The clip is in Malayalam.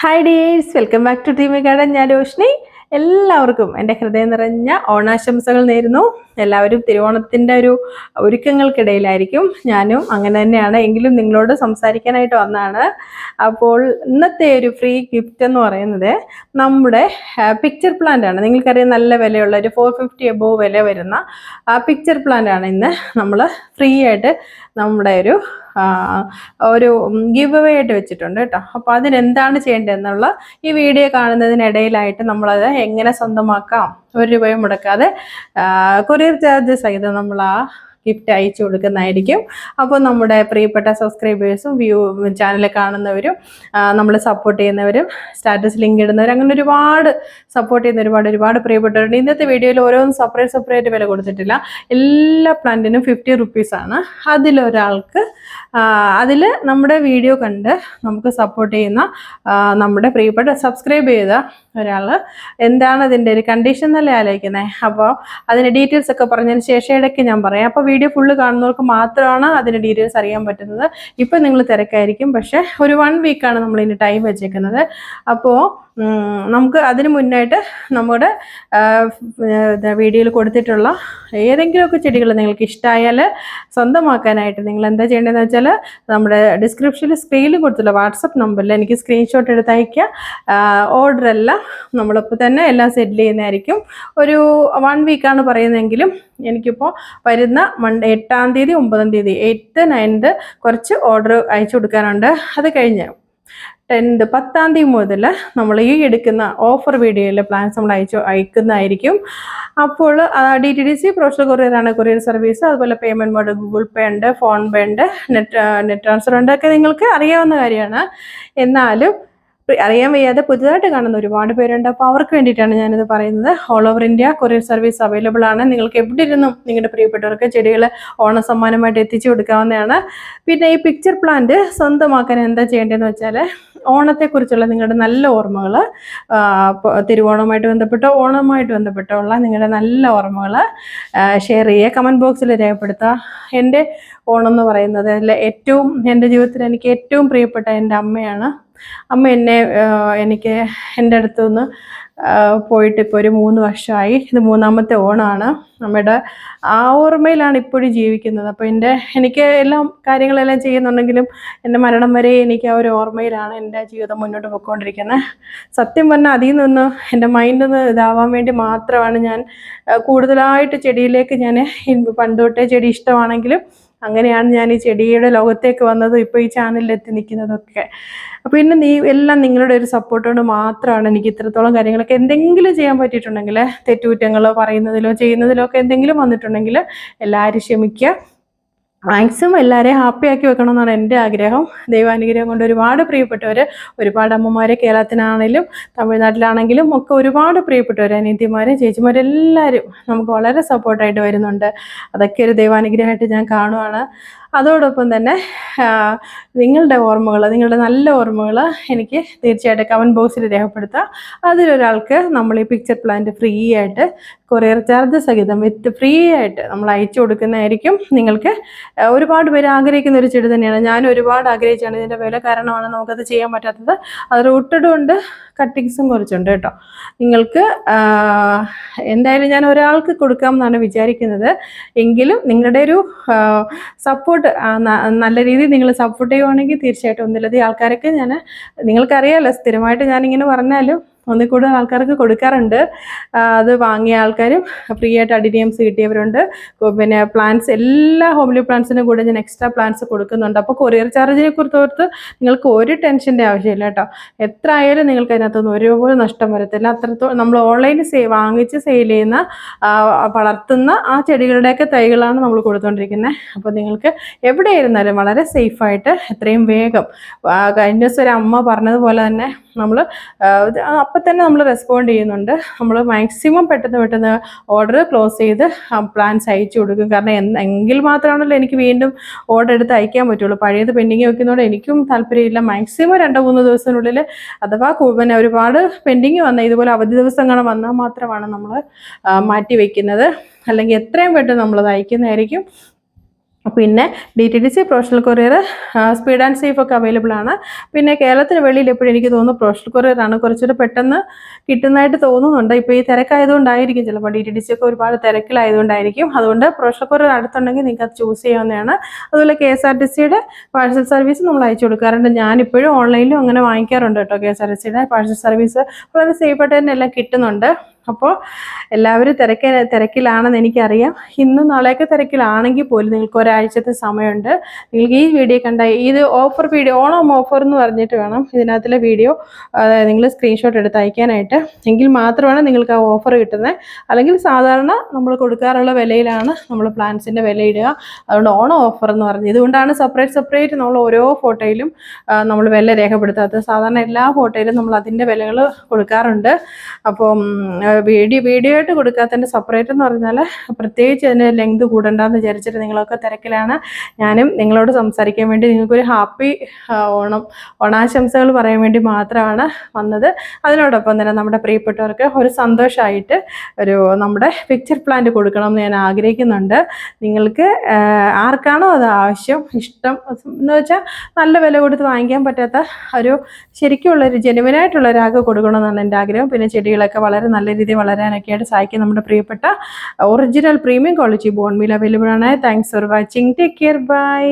Hi dears welcome back to ടീമി garden ഞാൻ രോഷ്നി. എല്ലാവർക്കും എന്റെ ഹൃദയം നിറഞ്ഞ ഓണാശംസകൾ നേരുന്നു. എല്ലാവരും തിരുവോണത്തിന്റെ ഒരു ഒരുക്കങ്ങൾക്കിടയിലായിരിക്കും. ഞാനും അങ്ങനെ തന്നെയാണ്. എങ്കിലും നിങ്ങളോട് സംസാരിക്കാനായിട്ട് വന്നതാണ്. അപ്പോൾ ഇന്നത്തെ ഒരു ഫ്രീ ഗിഫ്റ്റ് എന്ന് പറയുന്നത് നമ്മുടെ പിക്ചർ പ്ലാന്റ് ആണ്. നിങ്ങൾക്കറിയാം നല്ല വിലയുള്ള ഒരു ഫോർ ഫിഫ്റ്റി എബോവ് വില വരുന്ന പിക്ചർ പ്ലാന്റ് ആണ് ഇന്ന് നമ്മൾ ഫ്രീ ആയിട്ട് നമ്മുടെ ഒരു ഒരു ഗിവ് അവേ ആയിട്ട് വെച്ചിട്ടുണ്ട് കേട്ടോ. അപ്പോൾ അതിനെന്താണ് ചെയ്യേണ്ടതെന്നുള്ള ഈ വീഡിയോ കാണുന്നതിനിടയിലായിട്ട് നമ്മളത് എങ്ങനെ സ്വന്തമാക്കാം? ഒരു രൂപയും മുടക്കാതെ കൊറിയർ ചാർജ് സഹിതം നമ്മൾ ആ ഗിഫ്റ്റ് അയച്ചു കൊടുക്കുന്നതായിരിക്കും. അപ്പോൾ നമ്മുടെ പ്രിയപ്പെട്ട സബ്സ്ക്രൈബേഴ്സും വ്യൂ ചാനൽ കാണുന്നവരും നമ്മൾ സപ്പോർട്ട് ചെയ്യുന്നവരും സ്റ്റാറ്റസ് ലിങ്ക് ഇടുന്നവരും അങ്ങനെ ഒരുപാട് സപ്പോർട്ട് ചെയ്യുന്ന ഒരുപാട് ഒരുപാട് പ്രിയപ്പെട്ടവരുണ്ട്. ഇന്നത്തെ വീഡിയോയിൽ ഓരോന്നും സെപ്പറേറ്റ് സെപ്പറേറ്റ് വില കൊടുത്തിട്ടില്ല. എല്ലാ പ്ലാന്റിനും ഫിഫ്റ്റി റുപ്പീസാണ് അതിലൊരാൾക്ക് അതിൽ നമ്മുടെ വീഡിയോ കണ്ട് നമുക്ക് സപ്പോർട്ട് ചെയ്യുന്ന നമ്മുടെ പ്രിയപ്പെട്ട സബ്സ്ക്രൈബ് ചെയ്ത ഒരാൾ എന്താണ് അതിന്റെ ഒരു കണ്ടീഷൻ എന്നല്ലേ ആലോചിക്കുന്നത് അപ്പോൾ അതിന്റെ ഡീറ്റെയിൽസ് ഒക്കെ പറഞ്ഞതിന് ശേഷം ഇടയ്ക്ക് ഞാൻ പറയാം. അപ്പോൾ വീഡിയോ ഫുള്ള് കാണുന്നവർക്ക് മാത്രമാണ് അതിന്റെ ഡീറ്റെയിൽസ് അറിയാൻ പറ്റുന്നത്. ഇപ്പം നിങ്ങൾ തിരക്കായിരിക്കും. പക്ഷേ ഒരു വൺ വീക്കാണ് നമ്മൾ ഇതിന് ടൈം വെച്ചേക്കുന്നത്. അപ്പോൾ നമുക്ക് അതിന് മുന്നായിട്ട് നമ്മുടെ വീഡിയോയിൽ കൊടുത്തിട്ടുള്ള ഏതെങ്കിലുമൊക്കെ ചെടികൾ നിങ്ങൾക്ക് ഇഷ്ടമായാൽ സ്വന്തമാക്കാനായിട്ട് നിങ്ങൾ എന്താ ചെയ്യേണ്ടതെന്ന് വെച്ചാൽ നമ്മുടെ ഡിസ്ക്രിപ്ഷനിൽ സ്ക്രീനിൽ കൊടുത്തില്ല വാട്സപ്പ് നമ്പറിൽ എനിക്ക് സ്ക്രീൻഷോട്ട് എടുത്ത് അയക്കുക ഓർഡർ എല്ലാം നമ്മളിപ്പോൾ തന്നെ എല്ലാം സെറ്റിൽ ചെയ്യുന്നതായിരിക്കും. ഒരു വൺ വീക്കാണ് പറയുന്നതെങ്കിലും എനിക്കിപ്പോൾ വരുന്ന മൺഡേ എട്ടാം തീയതി ഒമ്പതാം തീയതി എയ്ത്ത് നയൻത് കുറച്ച് ഓർഡർ അയച്ചു കൊടുക്കാനുണ്ട്. അത് കഴിഞ്ഞ് ടെൻത്ത് പത്താം തീയതി മുതൽ നമ്മൾ ഈ എടുക്കുന്ന ഓഫർ വീഡിയോയിലെ പ്ലാൻസ് നമ്മൾ അയച്ചു അയക്കുന്നതായിരിക്കും. അപ്പോൾ D T D C professional കൊറിയറാണ് courier service അതുപോലെ പേയ്മെന്റ് മോഡ് ഗൂഗിൾ പേ ഉണ്ട് ഫോൺ പേ ഉണ്ട് നെറ്റ് നെറ്റ് ട്രാൻസ്ഫർ ഉണ്ട്. ഒക്കെ നിങ്ങൾക്ക് അറിയാവുന്ന കാര്യമാണ്. എന്നാലും അറിയാൻ വയ്യാതെ പുതുതായിട്ട് കാണുന്ന ഒരുപാട് പേരുണ്ട്. അപ്പോൾ അവർക്ക് വേണ്ടിയിട്ടാണ് ഞാനിത് പറയുന്നത്. All over India courier service available ആണ്. നിങ്ങൾക്ക് എവിടെ ഇരുന്നും നിങ്ങളുടെ പ്രിയപ്പെട്ടവർക്ക് ചെടികൾ ഓണ സമ്മാനമായിട്ട് എത്തിച്ചു കൊടുക്കാവുന്നതാണ്. പിന്നെ ഈ പിക്ചർ പ്ലാന്റ് സ്വന്തമാക്കാൻ എന്താ ചെയ്യേണ്ടതെന്ന് വെച്ചാൽ ഓണത്തെക്കുറിച്ചുള്ള നിങ്ങളുടെ നല്ല ഓർമ്മകൾ തിരുവോണവുമായിട്ട് ബന്ധപ്പെട്ടോ ഓണവുമായിട്ട് ബന്ധപ്പെട്ടോ ഉള്ള നിങ്ങളുടെ നല്ല ഓർമ്മകൾ ഷെയർ ചെയ്യുക. കമന്റ് ബോക്സിൽ രേഖപ്പെടുത്തുക. എന്റെ ഓണം പറയുന്നത്. അല്ലെ ഏറ്റവും എന്റെ ജീവിതത്തിൽ എനിക്ക് ഏറ്റവും പ്രിയപ്പെട്ട എന്റെ അമ്മയാണ്. അമ്മ എന്നെ എനിക്ക് എന്റെ അടുത്ത് നിന്ന് പോയിട്ട് ഇപ്പോൾ ഒരു മൂന്ന് വർഷമായി ഇത് മൂന്നാമത്തെ ഓണാണ്. അമ്മയുടെ ആ ഓർമ്മയിലാണ് ഇപ്പോഴും ജീവിക്കുന്നത്. അപ്പോൾ എന്റെ എനിക്ക് എല്ലാം കാര്യങ്ങളെല്ലാം ചെയ്യുന്നുണ്ടെങ്കിലും എന്റെ മരണം വരെ എനിക്ക് ആ ഒരു ഓർമ്മയിലാണ് എന്റെ ജീവിതം മുന്നോട്ട് പോയിക്കൊണ്ടിരിക്കുന്നത് സത്യം പറഞ്ഞാൽ അതിൽ നിന്ന് എന്റെ മൈൻഡിൽ നിന്ന് ഇതാവാൻ വേണ്ടി മാത്രമാണ് ഞാൻ കൂടുതലായിട്ട് ചെടിയിലേക്ക് ഞാൻ പണ്ട് തൊട്ടേ ചെടി ഇഷ്ടമാണെങ്കിലും അങ്ങനെയാണ് ഞാൻ ഈ ചെടിയുടെ ലോകത്തേക്ക് വന്നതും ഇപ്പോൾ ഈ ചാനലിൽ എത്തി നിൽക്കുന്നതൊക്കെ അപ്പോൾ പിന്നെ നീ എല്ലാം നിങ്ങളുടെ ഒരു സപ്പോർട്ട് കൊണ്ട് മാത്രമാണ് എനിക്ക് ഇത്രത്തോളം കാര്യങ്ങളൊക്കെ എന്തെങ്കിലും ചെയ്യാൻ പറ്റിയിട്ടുണ്ടെങ്കിൽ തെറ്റുകുറ്റങ്ങളോ പറയുന്നതിലോ ചെയ്യുന്നതിലോ ഒക്കെ എന്തെങ്കിലും വന്നിട്ടുണ്ടെങ്കിൽ എല്ലാവരും ക്ഷമിക്കുക. മാക്സിമം എല്ലാവരെയും ഹാപ്പി ആക്കി വെക്കണം എന്നാണ് എന്റെ ആഗ്രഹം. ദൈവാനുഗ്രഹം കൊണ്ട് ഒരുപാട് പ്രിയപ്പെട്ടവർ ഒരുപാട് അമ്മമാരെ കേരളത്തിനാണെങ്കിലും തമിഴ്നാട്ടിലാണെങ്കിലും ഒക്കെ ഒരുപാട് പ്രിയപ്പെട്ടവർ അനിയത്തിമാരും ചേച്ചിമാരെല്ലാവരും നമുക്ക് വളരെ സപ്പോർട്ടായിട്ട് വരുന്നുണ്ട്. അതൊക്കെ ഒരു ദൈവാനുഗ്രഹമായിട്ട് ഞാൻ കാണുവാണ്. അതോടൊപ്പം തന്നെ നിങ്ങളുടെ ഓർമ്മകൾ നിങ്ങളുടെ നല്ല ഓർമ്മകൾ എനിക്ക് തീർച്ചയായിട്ടും കമന്റ് ബോക്സിൽ രേഖപ്പെടുത്തുക അതിലൊരാൾക്ക് നമ്മൾ ഈ പിക്ചർ പ്ലാന്റ് ഫ്രീ ആയിട്ട് കൊറിയർ ചാർജ് സഹിതം വിത്ത് ഫ്രീ ആയിട്ട് നമ്മൾ അയച്ചു കൊടുക്കുന്നതായിരിക്കും നിങ്ങൾക്ക് ഒരുപാട് പേര് ആഗ്രഹിക്കുന്ന ഒരു ചെടി തന്നെയാണ്. ഞാൻ ഒരുപാട് ആഗ്രഹിച്ചാണ് ഇതിന്റെ വില കാരണമാണ് നമുക്കത് ചെയ്യാൻ പറ്റാത്തത്. അത് റൂട്ടഡ് ഉണ്ട് കട്ടിങ്സും കുറച്ചുണ്ട് കേട്ടോ. നിങ്ങൾക്ക് എന്തായാലും ഞാൻ ഒരാൾക്ക് കൊടുക്കാം എന്നാണ് വിചാരിക്കുന്നത്. എങ്കിലും നിങ്ങളുടെ ഒരു സപ്പോർട്ട് നല്ല രീതിയിൽ നിങ്ങൾ സപ്പോർട്ട് ചെയ്യുവാണെങ്കിൽ തീർച്ചയായിട്ടും ഒന്നിലധികം ആൾക്കാരൊക്കെ ഞാൻ നിങ്ങൾക്കറിയാമല്ലോ സ്ഥിരമായിട്ട് ഞാനിങ്ങനെ പറഞ്ഞാലും ഒന്നിൽ കൂടുതൽ ആൾക്കാർക്ക് കൊടുക്കാറുണ്ട്. അത് വാങ്ങിയ ആൾക്കാരും ഫ്രീ ആയിട്ട് അഡിഡിയംസ് കിട്ടിയവരുണ്ട്. പിന്നെ പ്ലാന്റ്സ് എല്ലാ ഹോംലി പ്ലാന്റ്സിനും കൂടെ ഞാൻ എക്സ്ട്രാ പ്ലാന്റ്സ് കൊടുക്കുന്നുണ്ട്. അപ്പോൾ കൊറിയർ ചാർജിനെ കുറിച്ചോർത്ത് നിങ്ങൾക്ക് ഒരു ടെൻഷന്റെ ആവശ്യമില്ല കേട്ടോ. എത്ര ആയാലും നിങ്ങൾക്ക് അതിനകത്തൊന്നും ഒരുപോലെ നഷ്ടം വരത്തില്ല. അത്രത്തോളം നമ്മൾ ഓൺലൈനിൽ സേ വാങ്ങിച്ച് സെയിൽ ചെയ്യുന്ന വളർത്തുന്ന ആ ചെടികളുടെയൊക്കെ തൈകളാണ് നമ്മൾ കൊടുത്തുകൊണ്ടിരിക്കുന്നത് അപ്പോൾ നിങ്ങൾക്ക് എവിടെ ഇരുന്നാലും വളരെ സേഫായിട്ട് എത്രയും വേഗം കഴിഞ്ഞ ദിവസം ഒരു അമ്മ പറഞ്ഞതുപോലെ തന്നെ നമ്മൾ അപ്പം തന്നെ നമ്മൾ റെസ്പോണ്ട് ചെയ്യുന്നുണ്ട്. നമ്മൾ മാക്സിമം പെട്ടെന്ന് പെട്ടെന്ന് ഓർഡർ ക്ലോസ് ചെയ്ത് പ്ലാൻസ് അയച്ചു കൊടുക്കും. കാരണം എങ്കിൽ മാത്രമാണല്ലോ എനിക്ക് വീണ്ടും ഓർഡർ എടുത്ത് അയക്കാൻ പറ്റുള്ളൂ. പഴയത് പെൻഡിങ് വെക്കുന്നതുകൊണ്ട് എനിക്കും താല്പര്യമില്ല. മാക്സിമം രണ്ടോ മൂന്നോ ദിവസത്തിനുള്ളിൽ അഥവാ പിന്നെ ഒരുപാട് പെൻഡിങ് വന്ന ഇതുപോലെ അവധി ദിവസങ്ങൾ വന്നാൽ മാത്രമാണ് നമ്മൾ മാറ്റി വയ്ക്കുന്നത് അല്ലെങ്കിൽ എത്രയും പെട്ടെന്ന് നമ്മളത് അയക്കുന്നതായിരിക്കും. പിന്നെ D T D C professional courier speed and safe ഒക്കെ അവൈലബിൾ ആണ്. പിന്നെ കേരളത്തിന് വെളിയിൽ എപ്പോഴും എനിക്ക് തോന്നുന്നു പ്രൊഫഷണൽ കൊറിയർ ആണ് കുറച്ചുകൂടെ പെട്ടെന്ന് കിട്ടുന്നതായിട്ട് തോന്നുന്നുണ്ട്. ഇപ്പോൾ ഈ തിരക്കായതുകൊണ്ടായിരിക്കും ചിലപ്പോൾ ഡി ടി ഡി സി ഒക്കെ ഒരുപാട് തിരക്കിലായതുകൊണ്ടായിരിക്കും. അതുകൊണ്ട് പ്രൊഫഷണൽ കൊറിയർ അടുത്തുണ്ടെങ്കിൽ നിങ്ങൾക്ക് അത് ചൂസ് ചെയ്യാവുന്നതാണ്. അതുപോലെ കെ എസ് ആർ ടി സിയുടെ പാഴ്സൽ സർവീസ് നമ്മൾ അയച്ചു കൊടുക്കാറുണ്ട്. ഞാനിപ്പോഴും ഓൺലൈനിലും അങ്ങനെ വാങ്ങിക്കാറുണ്ട് കേട്ടോ കെ എസ് ആർ ടി സിയുടെ പാഴ്സൽ സർവീസ് വളരെ സേഫായിട്ട് തന്നെ എല്ലാം കിട്ടുന്നുണ്ട്. അപ്പോൾ എല്ലാവരും തിരക്ക തിരക്കിലാണെന്ന് എനിക്കറിയാം. ഇന്നും നാളെയൊക്കെ തിരക്കിലാണെങ്കിൽ പോലും നിങ്ങൾക്ക് ഒരാഴ്ചത്തെ സമയമുണ്ട്. നിങ്ങൾക്ക് ഈ വീഡിയോ കണ്ട ഇത് ഓഫർ വീഡിയോ ഓണം ഓഫർ എന്ന് പറഞ്ഞിട്ട് വേണം ഇതിനകത്തിലെ വീഡിയോ നിങ്ങൾ സ്ക്രീൻഷോട്ട് എടുത്ത് അയക്കാനായിട്ട്. എങ്കിൽ മാത്രമാണ് നിങ്ങൾക്ക് ആ ഓഫർ കിട്ടുന്നത്. അല്ലെങ്കിൽ സാധാരണ നമ്മൾ കൊടുക്കാറുള്ള വിലയിലാണ് നമ്മൾ പ്ലാൻസിന്റെ വില ഇടുക. അതുകൊണ്ട് ഓണം ഓഫർ എന്ന് പറഞ്ഞത് ഇതുകൊണ്ടാണ് സെപ്പറേറ്റ് സെപ്പറേറ്റ് നമ്മൾ ഓരോ ഫോട്ടോയിലും നമ്മൾ വില രേഖപ്പെടുത്താത്തത്. സാധാരണ എല്ലാ ഫോട്ടോയിലും നമ്മൾ അതിന്റെ വിലകൾ കൊടുക്കാറുണ്ട്. അപ്പം വീഡിയോ വീഡിയോ ആയിട്ട് കൊടുക്കാത്തതിന്റെ സെപ്പറേറ്റ് എന്ന് പറഞ്ഞാൽ പ്രത്യേകിച്ച് അതിന് ലെങ്ത് കൂടണ്ടെന്ന് വിചാരിച്ചിട്ട് നിങ്ങളൊക്കെ തിരക്കിലാണ്. ഞാനും നിങ്ങളോട് സംസാരിക്കാൻ വേണ്ടി നിങ്ങൾക്കൊരു ഹാപ്പി ഓണം ഓണാശംസകൾ പറയാൻ വേണ്ടി മാത്രമാണ് വന്നത്. അതിനോടൊപ്പം തന്നെ നമ്മുടെ പ്രിയപ്പെട്ടവർക്ക് ഒരു സന്തോഷമായിട്ട് ഒരു നമ്മുടെ പിക്ചർ പ്ലാന്റ് കൊടുക്കണം എന്ന് ഞാൻ ആഗ്രഹിക്കുന്നുണ്ട്. നിങ്ങൾക്ക് ആർക്കാണോ അത് ആവശ്യം ഇഷ്ടം എന്ന് വെച്ചാൽ നല്ല വില കൊടുത്ത് വാങ്ങിക്കാൻ പറ്റാത്ത ഒരു ശരിക്കുമുള്ളൊരു ജെനുവിനായിട്ടുള്ള ഒരാൾക്ക് കൊടുക്കണമെന്നാണ് എന്റെ ആഗ്രഹം. പിന്നെ ചെടികളൊക്കെ വളരെ നല്ല രീതിയിൽ വളരാനൊക്കെ ആയിട്ട് സഹായിക്കും നമ്മുടെ പ്രിയപ്പെട്ട original premium quality bonemeal available ആണ്. Thanks for watching take care bye